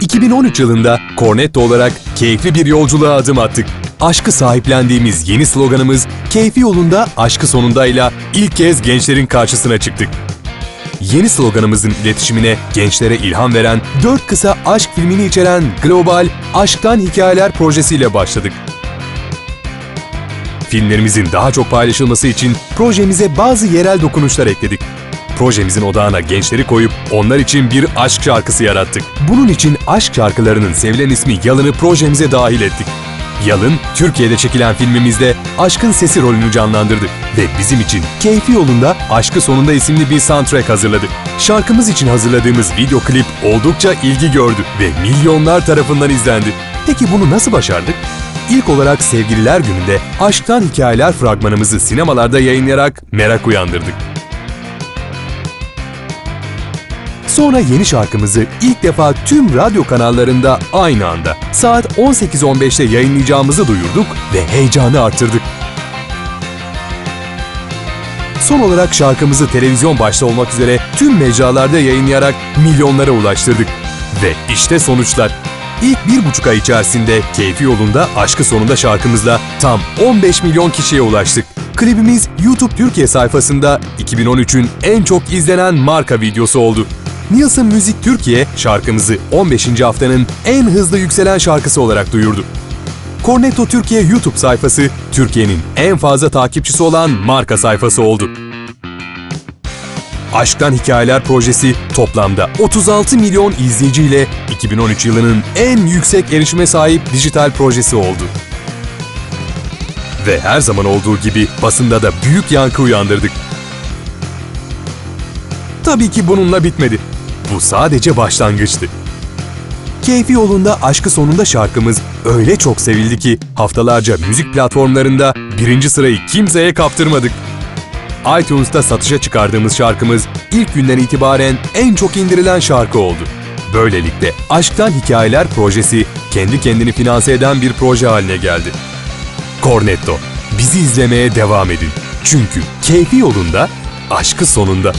...2013 yılında Cornetto olarak keyifli bir yolculuğa adım attık. Aşkı sahiplendiğimiz yeni sloganımız Keyfi Yolunda Aşkı Sonunda'yla ilk kez gençlerin karşısına çıktık. Yeni sloganımızın iletişimine gençlere ilham veren 4 kısa aşk filmini içeren Global Aşktan Hikayeler projesiyle başladık. Filmlerimizin daha çok paylaşılması için projemize bazı yerel dokunuşlar ekledik. Projemizin odağına gençleri koyup onlar için bir aşk şarkısı yarattık. Bunun için aşk şarkılarının sevilen ismi Yalın'ı projemize dahil ettik. Yalın, Türkiye'de çekilen filmimizde aşkın sesi rolünü canlandırdı ve bizim için Keyfi Yolunda Aşkı Sonunda isimli bir soundtrack hazırladı. Şarkımız için hazırladığımız video klip oldukça ilgi gördü ve milyonlar tarafından izlendi. Peki bunu nasıl başardık? İlk olarak Sevgililer Günü'nde Aşktan Hikayeler fragmanımızı sinemalarda yayınlayarak merak uyandırdık. Sonra yeni şarkımızı ilk defa tüm radyo kanallarında aynı anda saat 18.15'te yayınlayacağımızı duyurduk ve heyecanı arttırdık. Son olarak şarkımızı televizyon başta olmak üzere tüm mecralarda yayınlayarak milyonlara ulaştırdık. Ve işte sonuçlar. İlk bir buçuk ay içerisinde Keyfi Yolunda Aşkı Sonunda şarkımızla tam 15 milyon kişiye ulaştık. Klibimiz YouTube Türkiye sayfasında 2013'ün en çok izlenen marka videosu oldu. Nielsen Müzik Türkiye şarkımızı 15. haftanın en hızlı yükselen şarkısı olarak duyurdu. Cornetto Türkiye YouTube sayfası Türkiye'nin en fazla takipçisi olan marka sayfası oldu. Aşktan Hikayeler projesi toplamda 36 milyon izleyiciyle 2013 yılının en yüksek erişime sahip dijital projesi oldu. Ve her zaman olduğu gibi basında da büyük yankı uyandırdık. Tabii ki bununla bitmedi. Bu sadece başlangıçtı. Keyfi yolunda aşkı sonunda şarkımız öyle çok sevildi ki haftalarca müzik platformlarında birinci sırayı kimseye kaptırmadık. iTunes'ta satışa çıkardığımız şarkımız ilk günden itibaren en çok indirilen şarkı oldu. Böylelikle Aşktan Hikayeler projesi kendi kendini finanse eden bir proje haline geldi. Cornetto, bizi izlemeye devam edin. Çünkü keyfi yolunda, aşkı sonunda.